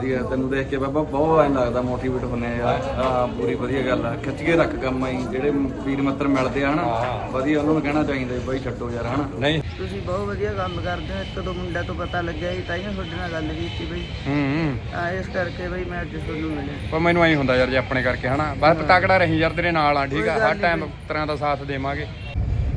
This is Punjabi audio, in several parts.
ਵਧੀਆ ਤੈਨੂੰ ਦੇਖ ਕੇ ਬਾਬਾ ਬਹੁਤ ਐਂ ਲੱਗਦਾ ਮੋਟੀਵੇਟ ਹੁੰਨੇ ਆ ਯਾਰ। ਹਾਂ ਪੂਰੀ ਵਧੀਆ ਗੱਲ ਆ। ਖਿੱਚ ਕੇ ਰੱਖ ਕੰਮ ਆਈ। ਜਿਹੜੇ ਵੀਰ ਮਿੱਤਰ ਮਿਲਦੇ ਆ ਹਨਾ ਵਧੀਆ ਉਹਨਾਂ ਨੂੰ ਕਹਿਣਾ ਚਾਹੀਦਾ ਵੀ ਬਾਈ ਛੱਡੋ ਯਾਰ ਹਨਾ? ਨਹੀਂ। ਤੁਸੀਂ ਬਹੁਤ ਵਧੀਆ ਕੰਮ ਕਰਦੇ ਹੋ। ਇੱਕ ਦੋ ਮੁੰਡਾ ਤੋਂ ਪਤਾ ਲੱਗਿਆ ਸੀ ਤਾਂ ਹੀ ਤੁਹਾਡੇ ਨਾਲ ਗੱਲ ਕੀਤੀ ਬਈ। ਹੂੰ ਆ ਇਸ ਕਰਕੇ ਬਈ ਮੈਂ ਅੱਜ ਤੁਹਾਨੂੰ ਮਿਲਿਆ। ਪਰ ਮੈਨੂੰ ਐਂ ਹੁੰਦਾ ਯਾਰ ਜੇ ਆਪਣੇ ਕਰਕੇ ਹਨਾ? ਬਸ ਤਕੜਾ ਰਹੀ ਯਾਰ ਤੇਰੇ ਨਾਲ ਆ ਠੀਕ ਆ? ਹਰ ਟਾਈਮ ਤਰ੍ਹਾਂ ਦਾ ਸਾਥ ਦੇਵਾਂਗੇ।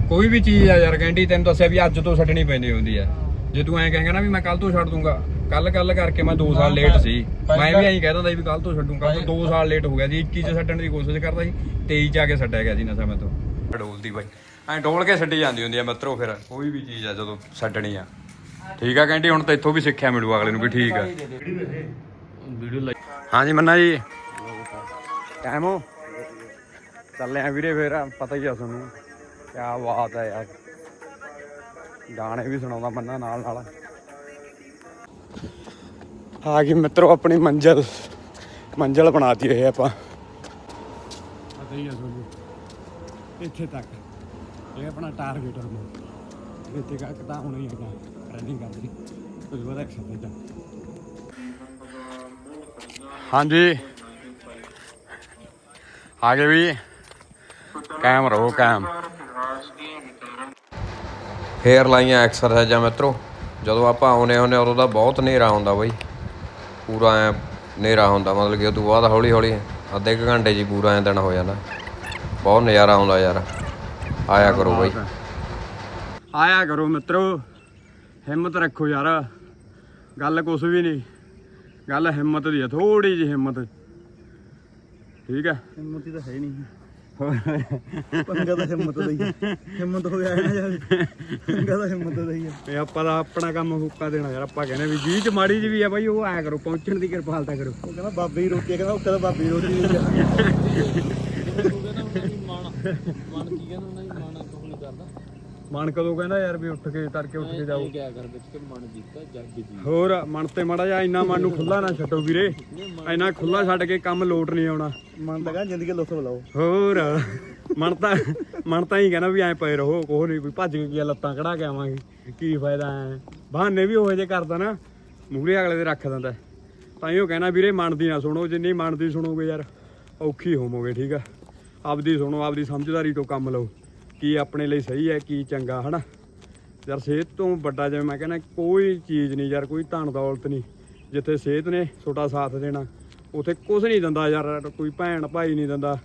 ਕੋਈ ਵੀ ਚੀਜ਼ ਆ ਯਾਰ ਕਹਿੰਦੀ ਤੈਨੂੰ ਦੱਸਿਆ ਵੀ ਅੱਜ ਤੋਂ ਛੱਡਣੀ ਪੈਂਦੀ ਹੁੰਦੀ ਆ। ਜੇ ਤੂੰ ਐਂ ਕਹੇਂਗਾ ਨਾ ਵੀ ਮੈਂ ਕੱਲ ਤੋਂ ਛੱਡ ਦੂੰਗਾ ਕੱਲ ਕੱਲ ਕਰਕੇ ਮੈਂ 2 ਸਾਲ ਲੇਟ ਸੀ। ਮੈਂ ਵੀ ਐਂ ਕਹਿ ਦਿੰਦਾ ਸੀ ਵੀ ਕੱਲ ਤੋਂ ਛੱਡੂੰਗਾ ਪਰ 2 ਸਾਲ ਲੇਟ ਹੋ ਗਿਆ ਸੀ 21 ਚ ਛੱਡਣ ਦੀ ਕੋਸ਼ਿਸ਼ ਕਰਦਾ ਸੀ 23 ਚ ਆ ਕੇ ਛੱਡਿਆ ਗਿਆ ਸੀ ਨਸ਼ਾ ਮੈਂ ਤੋਂ ਡੋਲਦੀ ਬਾਈ। ਐਂ ਡੋਲ ਕੇ ਛੱਡੀ ਜਾਂਦੀ ਹੁੰਦੀ ਆ ਮਿੱਤਰੋ ਫਿਰ ਕੋਈ ਵੀ ਚੀਜ਼ ਆ ਜਦੋਂ ਛੱਡਣੀ ਆ। ਠੀਕ ਆ ਕਹਿੰਦੀ ਹੁਣ ਤਾਂ ਇੱਥੋਂ ਵੀ ਸਿੱਖਿਆ ਮਿਲੂ ਅਗਲੇ ਨੂੰ ਵੀ ਠੀਕ ਆ। ਵੀਡੀਓ ਹਾਂਜੀ ਮੰਨਾ ਜੀ। ਟਾਈਮ ਹੋ। ਚੱਲੇ ਆ ਵੀਰੇ ਫੇਰ ਪਤਾ ਹੀ ਆ ਤੁਹਾਨੂੰ। ਕਿਆ ਬਾਤ ਹੈ ਯਾਰ। ਗਾਣੇ ਵੀ ਸੁਣਾਉਂਦਾ ਮੰਨਾ ਨਾਲ ਨਾਲ। ਆ ਗਈ ਮਿੱਤਰੋ ਆਪਣੀ ਮੰਜ਼ਲ। ਮੰਜ਼ਲ ਬਣਾਤੀ ਹੈ ਆਪਾਂ। ਪਤਾ ਹੀ ਆ ਤੁਹਾਨੂੰ ਇੱਥੇ ਤੱਕ। ਇਹ ਆਪਣਾ ਟਾਰਗੇਟ ਹੈ ਹੁਣ। ਇੱਥੇ ਤੱਕ ਤਾਂ ਹੁਣ ਹੀ ਆਪਾਂ ਰਨਿੰਗ ਕਰਦੀ ਉਸ ਬਾਅਦ ਐਕਸਰਸਾਈਜ਼ ਹਾਂਜੀ। ਆਗੇ ਵੀ। ਕਾਇਮ ਰਹੋ ਕਾਇਮ। ਫੇਰ ਲਾਈਆਂ ਐਕਸਰਸਾਈਜ਼ਾਂ ਮਿੱਤਰੋ। ਜਦੋਂ ਆਪਾਂ ਆਉਨੇ ਹੁੰਨੇ ਉਦੋਂ ਦਾ ਬਹੁਤ ਹਨੇਰਾ ਹੁੰਦਾ ਬਈ। ਪੂਰਾ ਐ ਹਨੇਰਾ ਹੁੰਦਾ ਮਤਲਬ ਕਿ ਉਹ ਤੋਂ ਬਾਅਦ ਹੌਲੀ ਹੌਲੀ ਅੱਧੇ ਕੁ ਘੰਟੇ 'ਚ ਹੀ ਪੂਰਾ ਐ ਦਿਨ ਹੋ ਜਾਂਦਾ। ਬਹੁਤ ਨਜ਼ਾਰਾ ਆਉਂਦਾ ਯਾਰ। ਆਇਆ ਕਰੋ ਬਈ। ਆਇਆ ਕਰੋ ਮਿੱਤਰੋ ਹਿੰਮਤ ਰੱਖੋ ਯਾਰ। ਗੱਲ ਕੁਛ ਵੀ ਨਹੀਂ। ਗੱਲ ਹਿੰਮਤ ਦੀ ਆ ਥੋੜੀ ਜਿਹੀ ਹਿੰਮਤ। ਠੀਕ ਹੈ? ਹਿੰਮਤ ਤਾਂ ਹੈ ਨਹੀਂ। ਪੰਗਾ ਤਾਂ ਹਿੰਮਤ ਦਾ ਹੀ ਹੈ ਹਿੰਮਤ ਹੋ ਗਿਆ ਨਾ ਯਾਰ। ਪੰਗਾ ਤਾਂ ਹਿੰਮਤ ਦਾ ਹੀ ਹੈ ਇਹ ਆਪਾਂ ਦਾ ਆਪਣਾ ਕੰਮ ਹੁੱਕਾ ਦੇਣਾ ਯਾਰ ਆਪਾਂ ਕਹਿੰਦੇ ਵੀ ਜੀ ਚ ਮਾੜੀ ਜੀ ਵੀ ਆ ਬਾਈ ਉਹ ਆਇਆ ਕਰੋ ਪਹੁੰਚਣ ਦੀ ਕਿਰਪਾਲਤਾ ਕਰੋ। ਉਹ ਕਹਿੰਦਾ ਬਾਬੇ ਦੀ ਰੋਟੀ ਹੈ, ਕਹਿੰਦਾ ਉਹ ਕਹਿੰਦਾ ਬਾਬੇ ਦੀ ਰੋਟੀ ਨਹੀਂ ਮਨ ਕਦੋਂ ਕਹਿੰਦਾ ਯਾਰ ਵੀ ਉੱਠ ਕੇ ਤੜਕੇ ਉੱਠ ਕੇ ਜਾਓ। ਹੋਰ ਮਨ ਤੇ ਮਾੜਾ ਜਿਹਾ ਇੰਨਾ ਮਨ ਨੂੰ ਖੁੱਲਾ ਨਾ ਛੱਡੋ ਵੀਰੇ। ਇੰਨਾ ਖੁੱਲਾ ਛੱਡ ਕੇ ਕੰਮ ਲੋਟ ਨਹੀਂ ਆਉਣਾ। ਮਨ ਤਾਂ ਕਹਿੰਦਾ ਜ਼ਿੰਦਗੀ ਲੁੱਟ ਬੁਲਾਓ। ਹੋਰ ਮਨ ਤਾਂ ਮਨ ਤਾਂ ਹੀ ਕਹਿਣਾ ਵੀ ਐ ਪਏ ਰਹੋ ਕੋਹ ਨਹੀਂ ਵੀ ਭੱਜ ਕੇ ਕੀ ਆ, ਲੱਤਾਂ ਕਢਾ ਕੇ ਆਵਾਂਗੇ ਕੀ ਫਾਇਦਾ ਐ। ਬਹਾਨੇ ਵੀ ਉਹੋ ਜੇ ਕਰਦਾ ਨਾ ਮੂਹਰੇ ਅਗਲੇ ਦੇ ਰੱਖ ਦਿੰਦਾ। ਤਾਂ ਹੀ ਉਹ ਕਹਿਣਾ ਵੀਰੇ ਮਨ ਦੀ ਨਾ ਸੁਣੋ ਜਿੰਨੀ ਮਨ ਦੀ ਸੁਣੋਗੇ ਯਾਰ ਔਖੀ ਹੋਵੋਗੇ ਠੀਕ ਆ? ਆਪਦੀ ਸੁਣੋ ਆਪਦੀ ਸਮਝਦਾਰੀ ਤੋਂ ਕੰਮ ਲਓ। ਕੀ ਆਪਣੇ ਲਈ ਸਹੀ ਹੈ, ਕੀ ਚੰਗਾ, ਹਨਾ? ਯਾਰ, ਸਿਹਤ ਤੋਂ ਵੱਡਾ ਜਿਵੇਂ ਮੈਂ ਕਹਿੰਦਾ, ਕੋਈ ਚੀਜ਼ ਨਹੀਂ ਯਾਰ, ਕੋਈ ਧਨ ਦੌਲਤ ਨਹੀਂ। ਜਿੱਥੇ ਸਿਹਤ ਨੇ ਛੋਟਾ ਸਾਥ ਦੇਣਾ, ਉਥੇ ਕੁਝ ਨਹੀਂ ਦਿੰਦਾ ਯਾਰ, ਕੋਈ ਭੈਣ ਭਾਈ ਨਹੀਂ ਦਿੰਦਾ।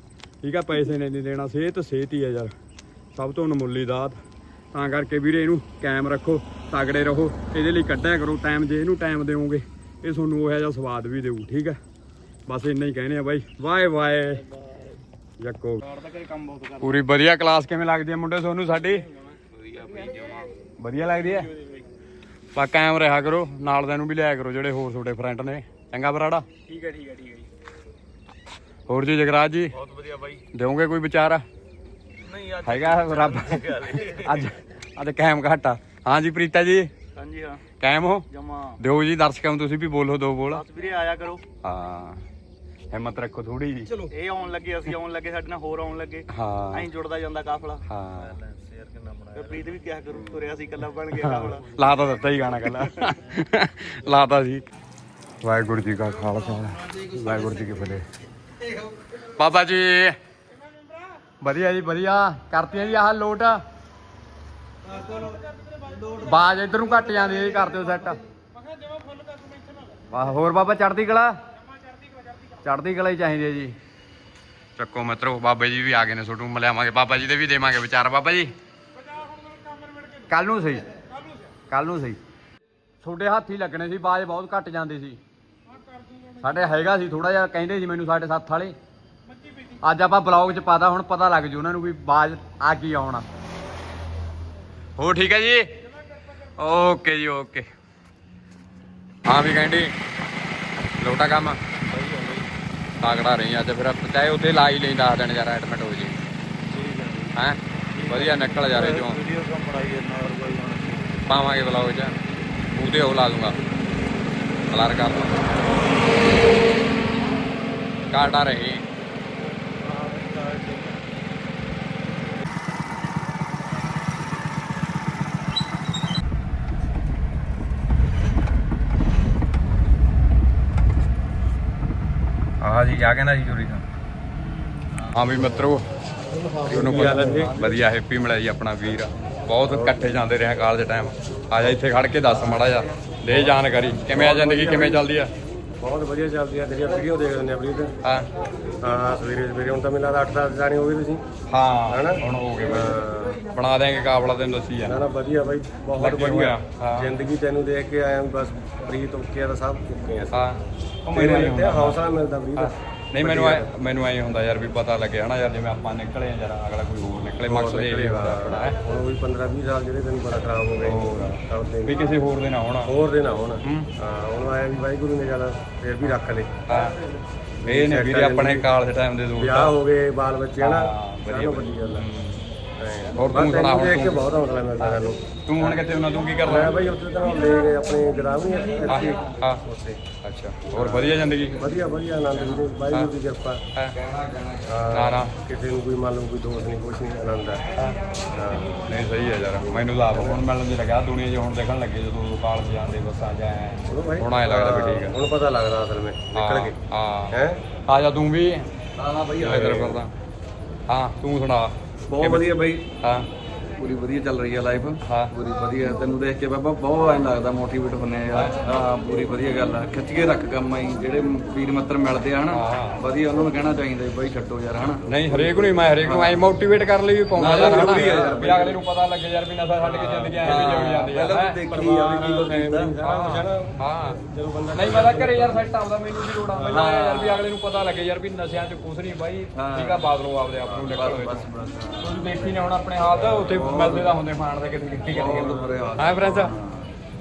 ਠੀਕ ਆ, ਪੈਸੇ ਨੇ ਨਹੀਂ ਦੇਣਾ, ਸਿਹਤ ਸਿਹਤ ਹੀ ਆ ਯਾਰ। ਸਭ ਤੋਂ ਅਨਮੁੱਲੀ ਦਾਤ। ਤਾਂ ਕਰਕੇ ਵੀਰੇ, ਇਹਨੂੰ ਕਾਇਮ ਰੱਖੋ, ਤਗੜੇ ਰਹੋ। ਇਹਦੇ ਲਈ ਕੱਢਿਆ ਕਰੋ ਟਾਈਮ ਜੇ ਇਹਨੂੰ ਟਾਈਮ ਦਿਓਗੇ, ਇਹ ਤੁਹਾਨੂੰ ਉਹ ਜਿਹਾ ਸਵਾਦ ਵੀ ਦੇਊ, ਠੀਕ ਆ? ਬਸ ਇੰਨਾ ਹੀ ਕਹਿੰਦੇ ਆ ਬਾਈ। Y Y. ਜੱਕੋ ਪੂਰੀ ਵਧੀਆ ਕਲਾਸ ਕਿਵੇਂ ਲੱਗਦੀ ਹੈ ਮੁੰਡੇ ਤੁਹਾਨੂੰ ਸਾਡੀ? ਵਧੀਆ ਲੱਗਦੀ ਹੈ ਪਾ ਕਾਇਮ ਰਿਹਾ ਕਰੋ ਨਾਲ ਦੇ ਨੂੰ ਵੀ ਲਿਆ ਕਰੋ ਜਿਹੜੇ ਹੋਰ ਤੁਹਾਡੇ ਫਰੈਂਡ ਨੇ। ਚੰਗਾ ਬਰਾੜਾ। ਠੀਕ ਹੈ ਠੀਕ ਹੈ ਠੀਕ ਹੈ ਜੀ। ਹੋਰ ਜੀ ਜਗਰਾਜ ਜੀ? ਬਹੁਤ ਵਧੀਆ ਬਾਈ। ਦਿਓਗੇ ਕੋਈ ਵਿਚਾਰ? ਨਹੀਂ ਅੱਜ ਹੈਗਾ ਰੱਬ। ਅੱਜ ਅੱਜ ਕਾਇਮ ਘਾਟਾ। ਹਾਂਜੀ ਪ੍ਰੀਤਾ ਜੀ? ਹਾਂਜੀ ਹਾਂ। ਕਾਇਮ ਹੋ? ਜਮਾ। ਦਿਓ ਜੀ ਦਰਸ਼ਕਾਂ ਨੂੰ ਤੁਸੀਂ ਵੀ ਬੋਲੋ ਦੋ ਬੋਲ। ਬਸ ਵੀਰੇ ਆਇਆ ਕਰੋ। ਹਾਂ। ਹਿੰਮਤ ਰੱਖੋ ਥੋੜੀ ਜੀ। ਇਹ ਆਉਣ ਲੱਗੇ ਅਸੀਂ ਆਉਣ ਲੱਗੇ ਸਾਡੇ ਨਾਲ ਹੋਰ ਆਉਣ ਲੱਗੇ। ਹਾਂ। ਐਂ ਜੁੜਦਾ ਜਾਂਦਾ ਕਾਫਲਾ। ਹਾਂ। ਤੇ ਪ੍ਰੀਤ ਵੀ ਕਿਹਾ ਕਰੂ ਤੁਰਿਆ ਸੀ ਕੱਲਾ ਬਣ ਗਿਆ ਕਾਫਲਾ। ਲਾ ਤਾਂ ਦਿੱਤਾ ਹੀ ਗਾਣਾ ਕੱਲਾ ਲਾਤਾ ਜੀ। ਵਾਹਿਗੁਰੂ ਜੀ ਕਾ ਖਾਲਸਾ। ਵਾਹਿਗੁਰੂ ਜੀ ਕੀ ਫਤਿਹ। ਬਾਬਾ ਜੀ। ਵਧੀਆ ਜੀ ਵਧੀਆ। ਕਰਤੀਆਂ ਜੀ ਆਹ ਲੋਟ। ਬਾਜ ਇਧਰ ਨੂੰ ਘੱਟ ਜਾਂਦੀ ਹੈ ਜੀ ਕਰ ਦਿਓ ਸੈੱਟ ਵਾਹ ਹੋਰ ਬਾਬਾ ਚੜਦੀ ਕਲਾ। ਚੜਦੀ ਕਲਾ ਹੀ ਚਾਹੀਦੀ ਹੈ ਜੀ। ਚੱਕੋ ਮਿੱਤਰੋ ਬਾਬਾ ਜੀ ਵੀ ਆ ਗਏ ਨੇ ਛੋਟੂ ਮਿਲਾਵਾਂਗੇ ਬਾਬਾ ਜੀ ਦੇ ਵੀ ਦੇਵਾਂਗੇ ਵਿਚਾਰ ਬਾਬਾ ਜੀ। ਕੱਲ ਨੂੰ ਸਹੀ। ਕੱਲ ਨੂੰ ਸਹੀ। ਤੁਹਾਡੇ ਹੱਥ ਹੀ ਲੱਗਣੇ ਸੀ ਬਾਜ ਬਹੁਤ ਘੱਟ ਜਾਂਦੇ ਸੀ। ਸਾਡੇ ਹੈਗਾ ਸੀ ਥੋੜਾ ਜਿਹਾ ਕਹਿੰਦੇ ਸੀ ਮੈਨੂੰ ਸਾਡੇ ਸੱਤ ਵਾਲੇ। ਅੱਜ ਆਪਾਂ ਬਲੌਗ 'ਚ ਪਾਦਾ ਹੁਣ ਪਤਾ ਲੱਗ ਜੂ ਉਹਨਾਂ ਨੂੰ ਵੀ ਬਾਜ ਆ ਕੀ ਆਉਣਾ ਹੋ ਠੀਕ ਹੈ ਜੀ? ਓਕੇ ਜੀ ਓਕੇ। ਹਾਂ ਵੀ ਕਹਿੰਦੀ ਲੋਟਾ ਕੰਮ। ਤਾਕੜਾ ਰਹੀ ਅੱਜ ਫਿਰ ਚਾਹੇ ਉੱਥੇ ਲਾ ਹੀ ਲਈ ਦੱਸ ਦੇਣ ਯਾਰ ਐਡਮਿਟ ਹੋ ਜੀ। ਹੈਂ। ਵਧੀਆ ਨਿਕਲ ਜਾ ਰਹੇ ਚੋਂ। ਵੀਡੀਓ ਕੰਮ ਕੋਈ ਪਾਵਾਂਗੇ ਬਲੌਗ 'ਚ। ਉਹਦੇ ਉਹ ਲਾ ਦੂੰਗਾ। ਕਲਰ ਕਰ ਦੂੰਗਾ ਕਾਟਾ ਰਹੀ ਆਹ ਜੀ ਕਹਿੰਦਾ ਸੀ ਚੋਰੀ ਦਾ। ਹਾਂ ਵੀ ਮਿੱਤਰੋ ਤੁਹਾਨੂੰ ਪਤਾ ਵਧੀਆ ਹੈਪੀ ਮਿਲਿਆ ਜੀ ਆਪਣਾ ਵੀਰ। ਬਹੁਤ ਇਕੱਠੇ ਜਾਂਦੇ ਰਹੇ ਕਾਲਜ ਟਾਈਮ ਆ ਜਾ ਇੱਥੇ ਖੜ ਕੇ ਦੱਸ ਮਾੜਾ ਜਾ ਦੇ ਜਾਣਕਾਰੀ। ਕਿਵੇਂ ਆ ਜ਼ਿੰਦਗੀ? ਕਿਵੇਂ ਚੱਲਦੀ ਆ? ਬਹੁਤ ਵਧੀਆ ਚੱਲਦੀ ਆ। ਤੇਰੀਆਂ ਵੀਡੀਓ ਦੇਖ ਲੈਂਦੇ ਆ ਪ੍ਰੀਤ। ਹਾਂ। ਹਾਂ ਸਵੇਰੇ ਸਵੇਰੇ ਹੁਣ ਤਾਂ ਮੈਨੂੰ ਲੱਗਦਾ 8 10 ਜਾਣੇ ਹੋ ਗਏ ਤੁਸੀਂ। ਹਾਂ ਹੈਨਾ? ਹੁਣ ਹੋ ਗਏ। ਬਈ ਹਾਂ। ਬਣਾ ਦੇਾਂਗੇ ਕਾਬਲਾ ਤੈਨੂੰ ਦੱਸੀ ਨਾ ਆ ਨਾ ਵਧੀਆ ਬਾਈ ਬਹੁਤ ਵਧੀਆ। ਹਾਂ। ਜ਼ਿੰਦਗੀ ਤੈਨੂੰ ਦੇਖ ਕੇ ਆਇਆ ਬਸ ਪ੍ਰੀਤ ਓਕੇ ਆ ਤਾਂ ਸਭ ਓਕੇ ਆ। ਹਾਂ। ਉਹ ਮੈਨੂੰ ਲਈ ਤੇ ਹੌਸਲਾ ਮਿਲਦਾ ਪ੍ਰੀਤ। ਹਾਂ। ਨਹੀਂ ਮੈਨੂੰ ਐ ਮੈਨੂੰ ਐ ਹੁੰਦਾ ਯਾਰ ਵੀ ਪਤਾ ਲੱਗੇ ਹਨਾ ਯਾਰ ਜਿਵੇਂ ਆਪਾਂ ਨਿਕਲੇ ਆ ਯਾਰ ਅਗਲਾ ਕੋਈ ਹੋਰ ਨਿਕਲੇ ਮਕਸਦ ਇਹ ਹੀ ਹੁੰਦਾ ਆਪਣਾ ਹੈ। ਹੁਣ ਵੀ 15 20 ਸਾਲ ਜਿਹੜੇ ਤੈਨੂੰ ਬੜਾ ਖਰਾਬ ਹੋ ਗਏ। ਤਾਂ ਉਹਦੇ ਵੀ ਕਿਸੇ ਹੋਰ ਦੇ ਨਾ ਹੋਣਾ। ਹੋਰ ਦੇ ਨਾ ਹੁਣ। ਹੂੰ। ਹਾਂ ਹੁਣ ਆਇਆ ਵੀ ਵਾਹਿਗੁਰੂ ਨੇ ਜ਼ਿਆਦਾ ਫੇਰ ਵੀ ਰੱਖ ਲਏ। ਹਾਂ। ਇਹ ਨੇ ਵੀਰੇ ਆਪਣੇ ਕਾਲਜ ਟਾਈਮ ਦੇ ਵਿਆਹ ਦੋਸਤ ਹੋ ਗਏ ਬਾਲ ਬੱਚੇ ਹਨਾ? ਹਾਂ, ਵਧੀਆ, ਵੱਡੀ ਗੱਲ ਆ। ਹੋਰ ਤੂੰ ਸੁਣਾ ਹੁਣ ਦੇਖ ਕੇ ਤੂੰ? ਬਹੁਤ ਹੌਸਲਾ ਮਿਲਦਾ ਸਾਨੂੰ ਤੂੰ ਹੁਣ ਕਿੱਥੇ ਉਹਨਾਂ ਤੂੰ ਕੀ ਮੈਂ ਕਰਦਾ ਬਾਈ ਉੱਥੇ ਤਾਂ ਲੈ ਗਏ ਆਪਣੇ ਗ੍ਰਾਮ ਹਾਂ ਇੱਥੇ। ਹਾਂ ਉੱਥੇ। ਅੱਛਾ ਹੋਰ ਵਧੀਆ ਜ਼ਿੰਦਗੀ? ਵਧੀਆ ਵਧੀਆ ਆਨੰਦ ਵੀ ਵਾਹਿਗੁਰੂ ਦੀ ਕਿਰਪਾ। ਹੈ। ਨਾ ਨਾ। ਕਿਸੇ ਨੂੰ ਕੋਈ ਮੰਨ ਲਓ ਕੋਈ ਦੋਸ਼ ਨਹੀਂ ਕੁਛ ਨਹੀਂ ਆਨੰਦ ਹੈ। ਹਾਂ। ਨਹੀਂ ਸਹੀ ਹੈ ਯਾਰ ਮੈਨੂੰ ਤਾਂ ਆਪ ਹੁਣ ਮਿਲਣ ਦੀ ਲੱਗਾ ਦੁਨੀਆ 'ਚ ਹੁਣ ਦੇਖਣ ਲੱਗੇ ਜਦੋਂ ਕਾਲਜ ਜਾਂਦੇ ਬੱਸਾਂ 'ਚ। ਚਲੋ ਭਾਈ ਹੁਣ ਐ ਲੱਗਦਾ ਵੀ ਠੀਕ ਹੈ ਹੁਣ ਪਤਾ ਲੱਗਦਾ ਅਸਲ ਵਿੱਚ ਨਿਕਲ ਕੇ। ਹਾਂ। ਹਾਂ? ਆ ਜਾ ਤੂੰ ਵੀ। ਹਾਂ ਹਾਂ ਬਈ ਇਧਰ ਫਿਰਦਾ ਹਾਂ ਤੂੰ ਸੁਣਾ। ਬਹੁਤ ਵਧੀਆ ਬਈ। ਹਾਂ। ਪੂਰੀ ਵਧੀਆ ਚੱਲ ਰਹੀ ਹੈ ਲਾਈਫ ਹਾਂ। ਪੂਰੀ ਵਧੀਆ। ਤੈਨੂੰ ਦੇਖ ਕੇ ਬਾਬਾ ਬਹੁਤ ਐਂ ਲੱਗਦਾ ਮੋਟੀਵੇਟ ਹੁੰਨੇ ਆ ਹਾਂ। ਪੂਰੀ ਵਧੀਆ ਗੱਲ ਆ। ਖਿੱਚ ਕੇ ਰੱਖ ਕੰਮ ਆਈ। ਜਿਹੜੇ ਵੀਰ ਮਿੱਤਰ ਮਿਲਦੇ ਆ ਹਨਾ। ਵਧੀਆ ਉਹਨਾਂ ਨੂੰ ਕਹਿਣਾ ਚਾਹੀਦਾ ਵੀ ਬਾਈ ਛੱਡੋ ਯਾਰ ਹਨਾ। ਨਹੀਂ ਹਰੇਕ ਨੂੰ ਹੀ ਮੈਂ ਹਰੇਕ ਨੂੰ ਐ ਮੋਟੀਵੇਟ ਕਰਨ ਲਈ ਵੀ ਪਾਉਂਦਾ ਨਾਲ ਯਾਰ ਹਨਾ। ਵੀ ਅਗਲੇ ਨੂੰ ਪਤਾ ਲੱਗੇ ਯਾਰ ਵੀ ਨਸ਼ਾ ਛੱਡ ਕੇ ਜ਼ਿੰਦਗੀ ਐ ਵੀ ਜਿਉ ਜਾਂਦੀ ਆ ਪਹਿਲਾਂ ਦੇਖੀ ਆ ਵੀ ਕੀ ਕੁਛ ਕੀਤਾ ਹਾਂ। ਜਦੋਂ ਬੰਦਾ ਨਹੀਂ ਮੈਂ ਤਾਂ ਘਰੇ ਯਾਰ ਸੈੱਟ ਆਉਂਦਾ ਮੈਨੂੰ ਵੀ ਲੋੜ ਆ। ਐਂ ਯਾਰ ਵੀ ਅਗਲੇ ਨੂੰ ਪਤਾ ਲੱਗੇ ਯਾਰ ਵੀ ਨਸ਼ਿਆਂ 'ਚ ਕੁਛ ਨਹੀਂ ਬਾਈ। ਠੀਕ ਆ ਬਾਦਲੋ ਆਪਦੇ ਆਪ ਨੂੰ ਨਿਕਲ ਹੋਏ ਬਸ ਬਸ। ਤੁਸੀਂ ਦੇਖੀ ਨੇ ਹੁਣ ਆਪਣੇ ਹਾਲ ਦਾ ਉੱਥੇ ਮਿਲਦੇ ਤਾਂ ਹੁੰਦੇ ਖਾਣ ਦੇ ਕਿਤੇ ਕਿੱਥੇ ਬਹੁਤ ਬੁਰੇ ਹਾਲ। ਹਾਂ ਫਰੈਂਸ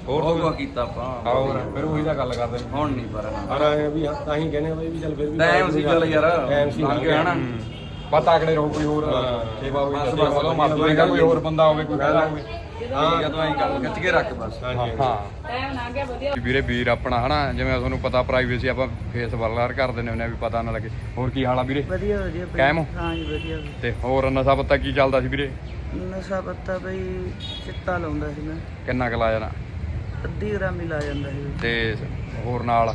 ਹੋਰ ਤੂੰ ਕੁਛ ਕੀਤਾ ਆਪਾਂ? ਹੋਰ ਫਿਰ ਉਹੀ ਤਾਂ ਗੱਲ ਕਰਦੇ ਨੇ। ਹੁਣ ਨਹੀਂ ਪਰ। ਪਰ ਆਏ ਵੀ ਤਾਂ ਹੀ ਕਹਿੰਦੇ ਆ ਬਈ ਵੀ ਚੱਲ ਫਿਰ ਵੀ ਟਾਈਮ ਸੀ ਚੱਲ ਯਾਰ। ਟਾਈਮ ਸੀ ਲੰਘ ਗਿਆ ਹਨਾ ਬਸ ਤਾਕੜੇ ਰਹੋ ਕੋਈ ਹੋਰ ਸੇਵਾ ਹੋਈ ਤਾਂ ਸੇਵਾ ਲਓ ਮਰ ਜਾਏਗਾ ਕੋਈ ਹੋਰ ਬੰਦਾ ਹੋਵੇ ਕੋਈ ਪਹਿਲਾਂ ਹੋਵੇ। ਠੀਕ ਆ ਤੂੰ ਐਂ ਕਰ ਖਿੱਚ ਕੇ ਰੱਖ ਬਸ। ਹਾਂ ਵੀਰੇ ਵੀਰ ਆਪਣਾ ਹਨਾ ਜਿਵੇਂ ਤੁਹਾਨੂੰ ਪਤਾ ਪ੍ਰਾਈਵੇਸੀ ਆਪਾਂ ਫੇਸ ਬਲਰ ਕਰ ਦਿੰਦੇ ਹੁੰਦੇ ਆ ਵੀ ਪਤਾ ਨਾ ਲੱਗੇ। ਹੋਰ ਕੀ ਹਾਲ ਆ ਵੀਰੇ? ਵਧੀਆ ਵਧੀਆ। ਕਾਇਮ ਹੋ? ਹਾਂ ਜੀ ਵਧੀਆ। ਤੇ ਹੋਰ ਨਸ਼ਾ ਪੱਤਾ ਕੀ ਚੱਲਦਾ ਸੀ ਵੀਰੇ? ਨਸ਼ਾ ਪੱਤਾ ਬਈ ਚਿੱਟਾ ਲਾਉਂਦਾ ਸੀ ਮੈਂ। ਕਿੰਨਾ ਕੁ ਲਾ ਜਾਣਾ ਅੱਧੀ ਗ੍ਰਾਮ ਹੀ ਲਾ ਜਾਂਦਾ ਸੀ। ਤੇ ਹੋਰ ਨਾਲ?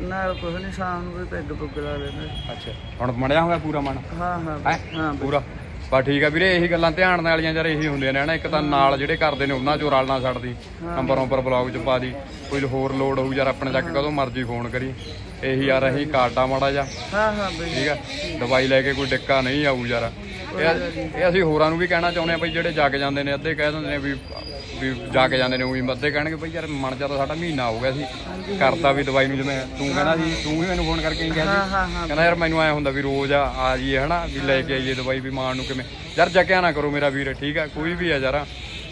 ਨਾਲ ਕੁਝ ਨਹੀਂ ਸ਼ਾਮ ਨੂੰ ਵੀ ਪੈਗ ਪੁੱਗ ਲਾ ਲੈਂਦਾ। ਸੀ। ਅੱਛਾ ਹੁਣ ਬਣਿਆ ਹੋਇਆ ਪੂਰਾ ਮਨ? ਹਾਂ ਹਾਂ ਹੈ? ਬਈ, ਹਾਂ ਬਈ। ਪੂਰਾ? ਬਸ ਠੀਕ ਆ ਵੀਰੇ ਇਹੀ ਗੱਲਾਂ ਧਿਆਨ ਨਾਲ ਵਾਲੀਆਂ ਯਾਰ ਇਹੀ ਹੁੰਦੀਆਂ ਨੇ ਨਾ ਇੱਕ ਤਾਂ ਨਾਲ ਜਿਹੜੇ ਕਰਦੇ ਨੇ ਉਹਨਾਂ ਚੋਂ ਰਲ ਨਾ ਛੱਡਦੀ। ਨੰਬਰ ਨੰਬਰ ਬਲੌਗ ਚ ਪਾ ਦੀ। ਕੋਈ ਹੋਰ ਲੋਡ ਹੋਊ ਯਾਰ ਆਪਣੇ ਤੱਕ ਕਦੋਂ ਮਰਜ਼ੀ ਫੋਨ ਕਰੀ। ਇਹੀ ਯਾਰ ਅਸੀਂ ਕਾਟਾ ਮਾੜਾ ਜਾ ਹਾਂ ਹਾਂ ਬਈ। ਠੀਕ ਆ? ਦਵਾਈ ਲੈ ਕੇ ਕੋਈ ਡਿੱਕਾ ਨਹੀਂ ਆਊ ਯਾਰ। ਇਹ ਇਹ ਅਸੀਂ ਹੋਰਾਂ ਨੂੰ ਵੀ ਕਹਿਣਾ ਚਾਹੁੰਦੇ ਆ ਬਈ ਜਿਹੜੇ ਜੱਗ ਜਾਂਦੇ ਨੇ ਅੱਧੇ ਕਹਿ ਦਿੰਦੇ ਨੇ ਵੀ ਵੀ ਜਾ ਕੇ ਜਾਂਦੇ ਨੇ ਉਹੀ ਅੱਧੇ ਕਹਿਣਗੇ ਬਈ ਯਾਰ ਮਨ ਜਾ ਤਾਂ ਸਾਡਾ ਮਹੀਨਾ ਹੋ ਗਿਆ ਸੀ। ਕਰਤਾ ਵੀ ਦਵਾਈ ਨੂੰ ਜਿਵੇਂ ਤੂੰ ਕਹਿੰਦਾ ਸੀ ਤੂੰ ਵੀ ਮੈਨੂੰ ਫੋਨ ਕਰਕੇ ਹੀ ਕਿਹਾ ਹਾਂ ਸੀ। ਹਾਂ ਹਾਂ ਕਹਿੰਦਾ ਯਾਰ ਮੈਨੂੰ ਐ ਹੁੰਦਾ ਵੀ ਰੋਜ਼ ਆ ਆ ਜਾਈਏ ਹਨਾ ਵੀ ਲੈ ਕੇ ਆਈਏ ਦਵਾਈ ਵੀ ਮਾਣ ਨੂੰ ਕਿਵੇਂ। ਯਾਰ ਜੱਕਿਆ ਨਾ ਕਰੋ ਮੇਰਾ ਵੀਰ ਠੀਕ ਆ ਕੋਈ ਵੀ ਆ ਯਾਰ।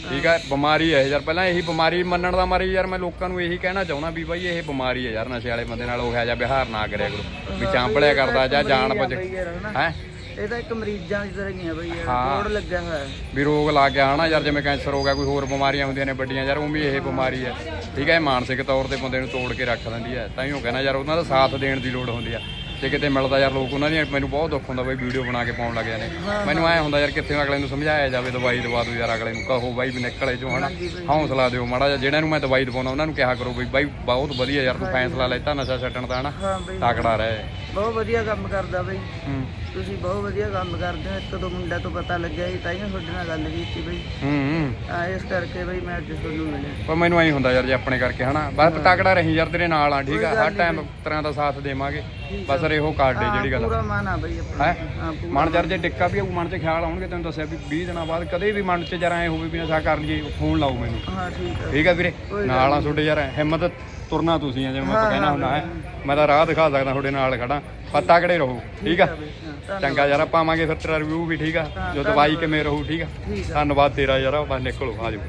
ਠੀਕ ਆ ਬਿਮਾਰੀ ਹੈ ਯਾਰ ਪਹਿਲਾਂ ਇਹੀ ਬਿਮਾਰੀ ਮੰਨਣ ਦਾ ਮਾਰੀ ਯਾਰ ਮੈਂ ਲੋਕਾਂ ਨੂੰ ਇਹੀ ਕਹਿਣਾ ਚਾਹੁੰਦਾ ਵੀ ਬਾਈ ਇਹ ਬਿਮਾਰੀ ਹੈ ਯਾਰ ਨਸ਼ੇ ਵਾਲੇ ਬੰਦੇ ਨਾਲ ਉਹ ਹੈ ਜਾਂ ਵਿਹਾਰ ਨਾ ਕਰਿਆ ਕਰੋ। ਵੀ ਚਾਂਪੜਿਆ ਕਰਦਾ ਜਾਂ ਜਾਣ ਹਨਾ। ਹੈ? ਇਹ ਤਾਂ ਇੱਕ ਮਰੀਜ਼ਾਂ ਦੀ ਤਰ੍ਹਾਂ ਹੀ ਆ ਬਈ ਯਾਰ ਹਾਂ। ਲੱਗਿਆ ਹੋਇਆ ਹੈ। ਵੀ ਰੋਗ ਲੱਗ ਗਿਆ ਹਨਾ ਯਾਰ ਜਿਵੇਂ ਕੈਂਸਰ ਹੋ ਗਿਆ ਕੋਈ ਹੋਰ ਬਿਮਾਰੀਆਂ ਹੁੰਦੀਆਂ ਨੇ ਵੱਡੀਆਂ ਯਾਰ ਉਹ ਵੀ ਇਹ ਬਿਮਾਰੀ ਹੈ ਠੀਕ ਹੈ ਇਹ ਮਾਨਸਿਕ ਤੌਰ ਤੇ ਬੰਦੇ ਨੂੰ ਤੋੜ ਕੇ ਰੱਖ ਦਿੰਦੀ ਹੈ। ਤਾਂ ਹੀ ਉਹ ਕਹਿੰਦਾ ਯਾਰ ਉਹਨਾਂ ਦਾ ਸਾਥ ਦੇਣ ਦੀ ਲੋੜ ਹੁੰਦੀ ਆ। ਜੇ ਕਿਤੇ ਮਿਲਦਾ ਯਾਰ ਲੋਕ ਉਹਨਾਂ ਦੀਆਂ ਮੈਨੂੰ ਬਹੁਤ ਦੁੱਖ ਹੁੰਦਾ ਬਈ ਵੀਡੀਓ ਬਣਾ ਕੇ ਪਾਉਣ ਲੱਗ ਜਾਂਦੇ ਮੈਨੂੰ ਐ ਹੁੰਦਾ ਯਾਰ ਕਿੱਥੇ ਅਗਲੇ ਨੂੰ ਸਮਝਾਇਆ ਜਾਵੇ ਦਵਾਈ ਦਵਾ ਦਿਓ ਯਾਰ ਅਗਲੇ ਨੂੰ। ਕਹੋ ਬਾਈ ਵੀ ਨਿਕਲੇ ਚੋਂ ਹਨਾ। ਹੌਸਲਾ ਦਿਓ ਮਾੜਾ ਜਿਹਾ ਜਿਹਨਾਂ ਨੂੰ ਮੈਂ ਦਵਾਈ ਦਵਾਉਣਾ ਉਹਨਾਂ ਨੂੰ ਕਿਹਾ ਕਰੋ ਬਈ ਬਾਈ ਬਹੁਤ ਵਧੀਆ ਯਾਰ ਤੂੰ ਫੈਸਲਾ ਲੈਤਾ ਨਸ਼ਾ ਛੱਡਣ ਦਾ ਹਨਾ। ਹਾਂ ਬਈ। ਤਾਕੜਾ ਰਹਿ। ਬਹੁਤ ਵਧੀਆ ਕੰਮ ਕਰਦਾ ਬਈ। ਹੂੰ। ਤੁਸੀਂ ਬਹੁਤ ਵਧੀਆ ਕੰਮ ਕਰਦੇ ਹੋ ਇੱਕ ਦੋ ਮੁੰਡਾ ਤੋਂ ਪਤਾ ਲੱਗਿਆ ਸੀ ਤਾਂ ਹੀ ਤੁਹਾਡੇ ਨਾਲ ਗੱਲ ਕੀਤੀ ਬਈ। ਹੂੰ ਆ ਇਸ ਕਰਕੇ ਬਈ ਮੈਂ ਅੱਜ ਤੁਹਾਨੂੰ ਮਿਲਿਆ। ਪਰ ਮੈਨੂੰ ਐਂ ਹੁੰਦਾ ਯਾਰ ਜੇ ਆਪਣੇ ਕਰਕੇ ਹਨਾ ਬਸ ਤਕੜਾ ਰਹੀ ਯਾਰ ਤੇਰੇ ਨਾਲ ਆ ਠੀਕ ਆ ਹਰ ਟਾਈਮ ਤਰ੍ਹਾਂ ਦਾ ਸਾਥ ਦੇਵਾਂਗੇ। ਬਸ ਇਹੋ ਕਾਰਡੇ ਜਿਹੜੀ ਗੱਲ ਪੂਰਾ ਮਨ ਆ ਬਈ ਆਪਣਾ। ਮਨ ਚਰ ਜੇ ਡਿੱਕਾ ਵੀ ਆਊ ਮਨ 'ਚ ਖਿਆਲ ਆਉਣਗੇ ਤੈਨੂੰ ਦੱਸਿਆ ਵੀ 20 ਦਿਨਾਂ ਬਾਅਦ ਕਦੇ ਵੀ ਮਨ 'ਚ ਜਰਾ ਐ ਹੋਵੇ ਵੀ ਨਸ਼ਾ ਕਰ ਲਈਏ ਫੋਨ ਲਾਓ ਮੈਨੂੰ। ਹਾਂ ਠੀਕ ਆ। ਠੀਕ ਆ ਵੀਰੇ? ਨਾਲ ਆ ਤੁਹਾਡੇ ਯਾਰ ਹਿੰਮਤ ਤੁਰਨਾ ਤੁਸੀਂ ਆ ਜਿਵੇਂ ਮੈਂ ਕਹਿਣਾ ਹੁੰਦਾ ਹੈ। ਮੈਂ ਤਾਂ ਰਾਹ ਦਿਖਾ ਸਕਦਾ ਤੁਹਾਡੇ ਨਾਲ ਖੜਾ। ਪਰ ਤਕੜੇ ਰਹੋ ਠੀਕ ਆ? ਹਾਂ, ਚੰਗਾ ਯਾਰ ਪਾਵਾਂਗੇ ਫਿਰ ਤੇਰਾ ਰਿਵਿਊ ਵੀ ਠੀਕ ਆ? ਜੋ ਦਵਾਈ ਕਿਵੇਂ ਰਹੂ ਠੀਕ ਆ? ਧੰਨਵਾਦ ਤੇਰਾ ਯਾਰ ਬਸ ਨਿਕਲੋ ਆ ਜਾਓ।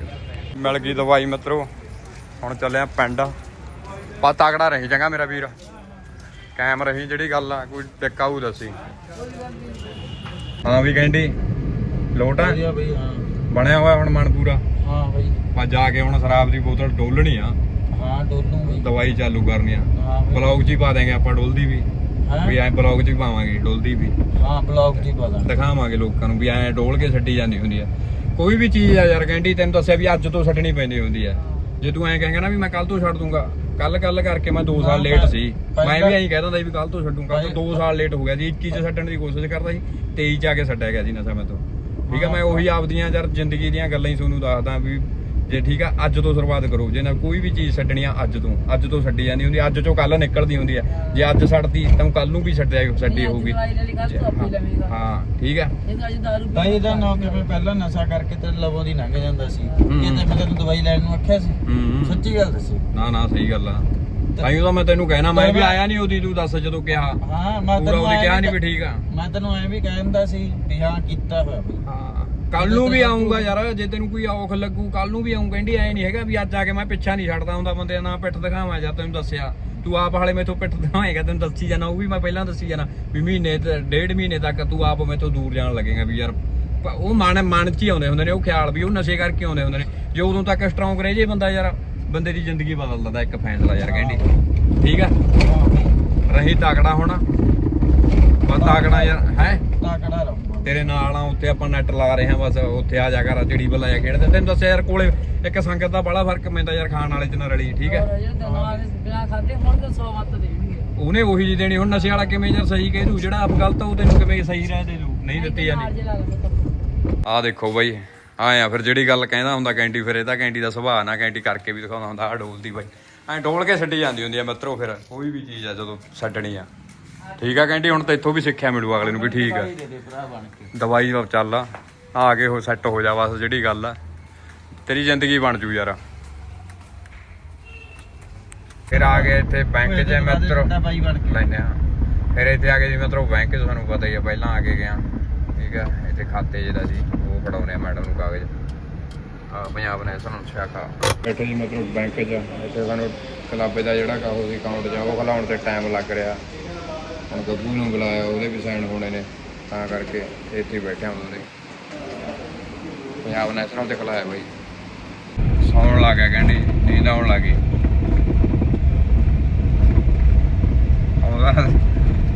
ਮਿਲ ਗਈ ਦਵਾਈ ਮਿੱਤਰੋ। ਹੁਣ ਚੱਲੇ ਆ ਪਿੰਡ। ਪਾ ਤਕੜਾ ਰਹੀ ਚੰਗਾ ਮੇਰਾ ਵੀਰ? ਕਾਇਮ ਰਹੀ ਜਿਹੜੀ ਗੱਲ ਆ ਕੋਈ ਟਿਕਾਊ ਦੱਸੀ। ਹਾਂ ਵੀ ਕਹਿੰਦੀ ਲੋਟ ਆ? ਬਣਿਆ ਹੋਇਆ ਹੁਣ ਮਨ ਪੂਰਾ? ਹਾਂ ਬਈ। ਪਾ ਜਾ ਕੇ ਹੁਣ ਸ਼ਰਾਬ ਦੀ ਬੋਤਲ ਡੋਲਣੀ ਆ। ਹਾਂ ਡੋਲੂ ਬਈ ਦਵਾਈ ਚਾਲੂ ਕਰਨੀ ਆ। ਹਾਂ ਬਲੌਗ 'ਚ ਹੀ ਪਾ ਦੇਂਗੇ ਆਪਾਂ ਡੋਲਦੀ ਵੀ। ਵੀ ਐਂ ਬਲੌਗ 'ਚ ਹੀ ਪਾਵਾਂਗੇ ਡੋਲਦੀ ਵੀ। ਹਾਂ ਬਲੌਗ ਦੀ ਪਤਾ ਦਿਖਾਵਾਂਗੇ ਲੋਕਾਂ ਨੂੰ ਵੀ ਐਂ ਡੋਲ ਕੇ ਛੱਡੀ ਜਾਂਦੀ ਹੁੰਦੀ ਆ। ਕੋਈ ਵੀ ਚੀਜ਼ ਆ ਯਾਰ ਕਹਿੰਦੀ ਤੈਨੂੰ ਦੱਸਿਆ ਵੀ ਅੱਜ ਤੋਂ ਛੱਡਣੀ ਪੈਂਦੀ ਹੁੰਦੀ ਆ। ਜੇ ਤੂੰ ਐਂ ਕਹੇਂਗਾ ਨਾ ਵੀ ਮੈਂ ਕੱਲ ਤੋਂ ਛੱਡ ਦੂੰਗਾ ਕੱਲ ਕੱਲ ਕਰਕੇ ਮੈਂ 2 ਸਾਲ ਲੇਟ ਸੀ। ਮੈਂ ਵੀ ਐਂ ਕਹਿ ਦਿੰਦਾ ਸੀ ਵੀ ਕੱਲ ਤੋਂ ਛੱਡੂ ਕੱਲ ਤੋਂ 2 ਸਾਲ ਲੇਟ ਹੋ ਗਿਆ ਸੀ 21 ਚ ਛੱਡਣ ਦੀ ਕੋਸ਼ਿਸ਼ ਕਰਦਾ ਸੀ 23 ਚ ਆ ਕੇ ਛੱਡਿਆ ਗਿਆ ਸੀ ਨਸ਼ਾ ਮੈਂ ਤੋਂ ਠੀਕ ਆ ਮੈਂ ਉਹੀ ਆਪਦੀਆਂ ਯਾਰ ਜ਼ਿੰਦਗੀ ਦੀਆਂ ਗੱਲਾਂ ਹੀ ਤੁਹਾਨੂੰ ਦੱਸਦਾ ਵੀ ਜੇ ਠੀਕ ਆ ਅੱਜ ਤੋਂ ਸ਼ੁਰੂਆਤ ਕਰੋ। ਜੇ ਨਾ ਕੋਈ ਵੀ ਚੀਜ਼ ਛੱਡਣੀ ਆ ਅੱਜ ਤੋਂ। ਅੱਜ ਤੋਂ ਛੱਡੀ ਜਾਂਦੀ ਹੁੰਦੀ ਅੱਜ ਚੋਂ ਕੱਲ ਨਿਕਲਦੀ ਹੁੰਦੀ ਆ। ਜੇ ਅੱਜ ਛੱਡਦੀ ਤਾਂ ਕੱਲ ਨੂੰ ਵੀ ਛੱਡਿਆ ਛੱਡੀ ਹੋਊਗੀ। ਹਾਂ ਠੀਕ ਆ। ਤਾਂ ਇਹਦਾ ਨਾ ਕਿ ਪਹਿਲਾਂ ਨਸ਼ਾ ਕਰਕੇ ਤੇ ਲਵੋਂ ਦੀ ਲੰਘ ਜਾਂਦਾ ਸੀ। ਕਿਤੇ ਮੈਂ ਤੈਨੂੰ ਦਵਾਈ ਲੈਣ ਨੂੰ ਆਖਿਆ ਸੀ। ਸੱਚੀ ਗੱਲ ਦੱਸੀ। ਨਾ ਨਾ ਸਹੀ ਗੱਲ ਆ। ਤਾਈਓ ਤਾਂ ਮੈਂ ਤੈਨੂੰ ਕਹਿਣਾ ਮੈਂ ਵੀ ਆਇਆ ਨਹੀਂ ਉਹਦੀ ਤੂੰ ਦੱਸ ਜਦੋਂ ਕਿਹਾ। ਹਾਂ ਮੈਂ ਤੈਨੂੰ ਉਹਨੇ ਕਿਹਾ ਨਹੀਂ ਵੀ ਠੀਕ ਆ। ਮੈਂ ਤੈਨੂੰ ਐਂ ਵੀ ਕਹਿੰਦਾ ਸੀ ਵੀ ਹਾਂ ਕੀਤਾ ਹੋਇਆ। ਬਈ ਹਾਂ। ਕੱਲ ਨੂੰ ਵੀ ਆਉਂਗਾ ਯਾਰ ਜੇ ਤੈਨੂੰ ਕੋਈ ਔਖ ਲੱਗੂ ਕੱਲ ਨੂੰ ਵੀ ਆਉਂ ਕਹਿੰਦੀ ਐ ਨਹੀਂ ਹੈਗਾ ਵੀ ਅੱਜ ਆ ਕੇ ਮੈਂ ਪਿੱਛਾ ਨਹੀਂ ਛੱਡਦਾ ਹੁੰਦਾ ਬੰਦੇ ਦਾ ਨਾ ਪਿੱਠ ਦਿਖਾਵਾਂ ਜਾਂ ਤੈਨੂੰ ਦੱਸਿਆ। ਤੂੰ ਆਪ ਹਾਲੇ ਮੈਥੋਂ ਪਿੱਠ ਦਿਖਾਏਗਾ ਤੈਨੂੰ ਦੱਸੀ ਜਾਣਾ ਉਹ ਵੀ ਮੈਂ ਪਹਿਲਾਂ ਦੱਸੀ ਜਾਣਾ ਵੀ ਮਹੀਨੇ ਤੇ ਡੇਢ ਮਹੀਨੇ ਤੱਕ ਤੂੰ ਆਪ ਮੈਥੋਂ ਦੂਰ ਜਾਣ ਲੱਗੇਗਾ ਵੀ ਯਾਰ ਉਹ ਮਨ ਮਨ ਚ ਹੀ ਆਉਂਦੇ ਹੁੰਦੇ ਨੇ ਉਹ ਖਿਆਲ ਵੀ ਉਹ ਨਸ਼ੇ ਕਰਕੇ ਆਉਂਦੇ ਹੁੰਦੇ ਨੇ। ਜੇ ਉਦੋਂ ਤੱਕ ਸਟਰੋਂਗ ਰਹੇ ਜੇ ਬੰਦਾ ਯਾਰ ਬੰਦੇ ਦੀ ਜ਼ਿੰਦਗੀ ਬਦਲ ਦਿੰਦਾ ਇੱਕ ਫੈਸਲਾ ਯਾਰ ਕਹਿੰਦੀ। ਠੀਕ ਆ? ਰਹੀ ਤਕੜਾ ਹੋਣਾ। ਬਸ ਤਕੜਾ ਯਾਰ ਹੈ? ਤਾਕੜਾ ਰਹੂੰਗਾ। ਤੇਰੇ ਨਾਲ ਆ ਉੱਥੇ ਆਪਾਂ ਨੈਟ ਲਾ ਰਹੇ ਹਾਂ ਬਸ ਉੱਥੇ ਆ ਜਾ ਕਰ ਜਿਹੜੀ ਬੱਲਾ ਜਾ ਖੇਡਦੇ ਤੈਨੂੰ ਦੱਸਿਆ ਯਾਰ ਕੋਲੇ ਇੱਕ ਸੰਗਤ ਦਾ ਬੜਾ ਫ਼ਰਕ ਪੈਂਦਾ ਯਾਰ ਖਾਣ ਵਾਲੇ ਚ ਨਾ ਰਲੀ ਠੀਕ ਹੈ? ਉਹਨੇ ਉਹੀ ਜੀ ਦੇਣੀ ਹੁਣ ਨਸ਼ੇ ਵਾਲਾ ਕਿਵੇਂ ਯਾਰ ਸਹੀ ਕਹਿ ਦੂ ਜਿਹੜਾ ਆਪ ਗਲਤ ਉਹ ਤੈਨੂੰ ਕਿਵੇਂ ਸਹੀ ਰਹਿ ਦੇ ਦੂ ਨਹੀਂ ਦਿੱਤੀ ਜਾਂਦੀ। ਆ ਦੇਖੋ ਬਾਈ ਆਏ ਆ ਫਿਰ ਜਿਹੜੀ ਗੱਲ ਕਹਿੰਦਾ ਹੁੰਦਾ ਕੈਂਟੀ ਫਿਰ ਇਹਦਾ ਕੈਂਟੀ ਦਾ ਸੁਭਾਅ ਨਾ ਕੈਂਟੀ ਕਰਕੇ ਵੀ ਦਿਖਾਉਂਦਾ ਹੁੰਦਾ ਆ ਡੋਲਦੀ ਬਾਈ। ਐ ਡੋਲ ਕੇ ਛੱਡੀ ਜਾਂਦੀ ਹੁੰਦੀ ਆ ਮਿੱਤਰੋ ਫਿਰ ਕੋਈ ਵੀ ਚੀਜ਼ ਆ ਜਦੋਂ ਛੱਡਣੀ ਆ। ਠੀਕ ਆ ਕੈਂਟੀ ਹੁਣ ਤਾਂ ਇੱਥੋਂ ਵੀ ਸਿੱਖਿਆ ਮਿਲੂ ਅਗਲੇ ਨੂੰ ਵੀ ਠੀਕ ਆ। ਦੇ ਦੇ ਭਰਾ ਬਣ ਕੇ। ਦਵਾਈ ਵੱਲ ਚੱਲ ਆ। ਆ ਕੇ ਹੋ ਸੈੱਟ ਹੋ ਜਾ ਬਸ ਜਿਹੜੀ ਗੱਲ ਆ। ਤੇਰੀ ਜ਼ਿੰਦਗੀ ਬਣ ਜੂ ਯਾਰ। ਫਿਰ ਆ ਗਏ ਇੱਥੇ ਬੈਂਕ 'ਚ ਮਿੱਤਰੋ ਵੱਡਾ ਬਾਈ ਬਣ ਕੇ। ਲੈਨੇ ਆ ਫਿਰ ਇੱਥੇ ਆ ਗਏ ਜੀ ਮਿੱਤਰੋ ਬੈਂਕ 'ਚ ਤੁਹਾਨੂੰ ਪਤਾ ਹੀ ਆ ਪਹਿਲਾਂ ਆ ਕੇ ਗਿਆ। ਠੀਕ ਆ ਇੱਥੇ ਖਾਤੇ ਜਿਹਦਾ ਸੀ ਉਹ ਫੜਾਉਣੇ ਆ ਮੈਡਮ ਨੂੰ ਕਾਗਜ਼। ਆ ਪੰਜਾਬ ਨੈਸ਼ਨਲ ਸ਼ਾਖਾ। ਬੈਠੇ ਜੀ ਮਿੱਤਰੋ ਬੈਂਕ 'ਚ ਇੱਥੇ ਸਾਨੂੰ ਕਲੱਬ ਦਾ ਜਿਹੜਾ ਕਾਹੋ ਸੀ ਅਕਾਊਂਟ ਜਾ ਉਹ ਖਲਾਉਣ ਤੇ ਟਾਈਮ ਲੱਗ ਰਿਹਾ। ਹੁਣ ਗੱਗੂ ਨੂੰ ਬੁਲਾਇਆ, ਉਹਦੇ ਵੀ ਸਾਈਨ ਹੋਣੇ ਨੇ, ਤਾਂ ਕਰਕੇ ਇੱਥੇ ਹੀ ਬੈਠੇ ਉਹਦੇ ਪੰਜਾਬ ਨੈਸ਼ਨਲ ਤੇ ਖਲਾਇਆ ਬਾਈ। ਸੌਣ ਲੱਗ ਗਿਆ, ਕਹਿੰਦੀ ਨੀਂਦ ਆਉਣ ਲੱਗੀ ਆਉਂਦਾ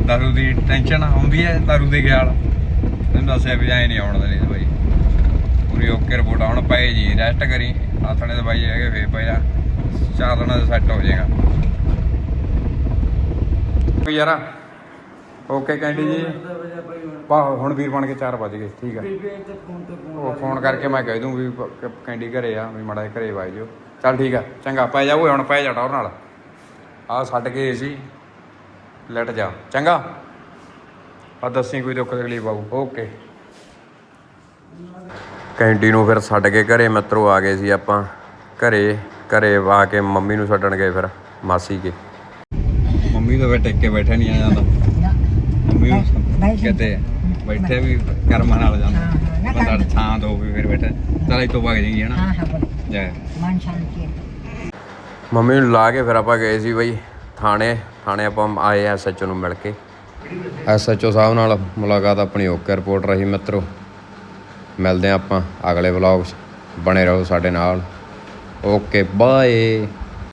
ਦਾਰੂ ਦੀ ਟੈਨਸ਼ਨ ਆਉਂਦੀ ਹੈ ਦਾਰੂ ਦੇ ਖਿਆਲ ਤੈਨੂੰ ਦੱਸਿਆ ਵੀ ਐ ਨਹੀਂ ਆਉਣ ਦੇਣੀ ਬਾਈ। ਪੂਰੀ ਓਕੇ ਰਿਪੋਰਟ ਆਉਣ ਪਏ ਜੀ ਰੈਸਟ ਕਰੀ। ਆਥਣੇ ਦੇ ਬਾਈ ਹੈਗੇ, ਫੇਰ ਪਏ ਆ। ਚਾਰ ਦਿਨਾਂ ਦੇ ਸੈੱਟ ਹੋ ਜਾਏਗਾ। ਕੋਈ ਯਾਰਾ ਓਕੇ ਕੈਂਡੀ ਜੀ। ਬਾ ਹੁਣ ਵੀਰ ਬਣ ਕੇ 4 ਵਜ ਗਏ, ਠੀਕ ਆ। ਉਹ ਫੋਨ ਕਰਕੇ ਮੈਂ ਕਹਿ ਦੂੰ ਵੀ ਕ- ਕੈਂਡੀ ਘਰੇ ਆ, ਵੀ ਮਾੜਾ ਮੜਾ ਘਰੇ ਵਾਜ ਜਿਓ। ਚੱਲ ਠੀਕ ਆ, ਚੰਗਾ, ਪੈ ਜਾ ਓਏ, ਹੁਣ ਪੈ ਜਾ ਟੌਰ ਨਾਲ। ਆ ਛੱਡ ਕੇ ਸੀ, ਲੈਟ ਜਾ, ਚੰਗਾ। ਆ ਦੱਸੀ ਕੋਈ ਦੁੱਖ ਤਕਲੀਫ ਆਊ, ਓਕੇ। ਕੈਂਟੀ ਨੂੰ ਫਿਰ ਛੱਡ ਕੇ ਘਰੇ ਮਿੱਤਰੋ ਆ ਗਏ ਸੀ ਆਪਾਂ। ਘਰੇ ਘਰੇ ਆ ਕੇ ਮੰਮੀ ਨੂੰ ਛੱਡਣ ਗਏ ਫਿਰ, ਮਾਸੀ ਕੇ। ਮੰਮੀ ਤਾਂ ਬੈਠੇ ਕੇ ਬੈਠਾ ਨਹੀਂ ਆ ਜਾਂਦਾ। ਕਿਤੇ ਬੈਠੇ ਵੀ ਕਰਮਾਂ ਨਾਲ ਜਾਂਦਾ ਬੰਦਾ ਥਾਂ ਤੋਂ ਵੀ ਫਿਰ ਬੈਠਾ। ਚਲ ਇਤੋਂ ਭੱਜ ਜਾਈਏ ਹਨਾ? ਜੈ। ਮੰਮੀ ਨੂੰ ਲਾ ਕੇ ਫਿਰ ਆਪਾਂ ਗਏ ਸੀ ਬਈ ਥਾਣੇ। ਥਾਣੇ ਆਪਾਂ ਆਏ ਐਸਐਚਓ ਨੂੰ ਮਿਲ ਕੇ। ਐਸਐਚਓ ਸਾਹਿਬ ਨਾਲ ਮੁਲਾਕਾਤ ਆਪਣੀ ਓਕੇ ਰਿਪੋਰਟ ਰਹੀ ਮਿੱਤਰੋ। ਮਿਲਦੇ ਹਾਂ ਆਪਾਂ ਅਗਲੇ ਵਲੌਗ 'ਚ। ਬਣੇ ਰਹੋ ਸਾਡੇ ਨਾਲ। Okay bye.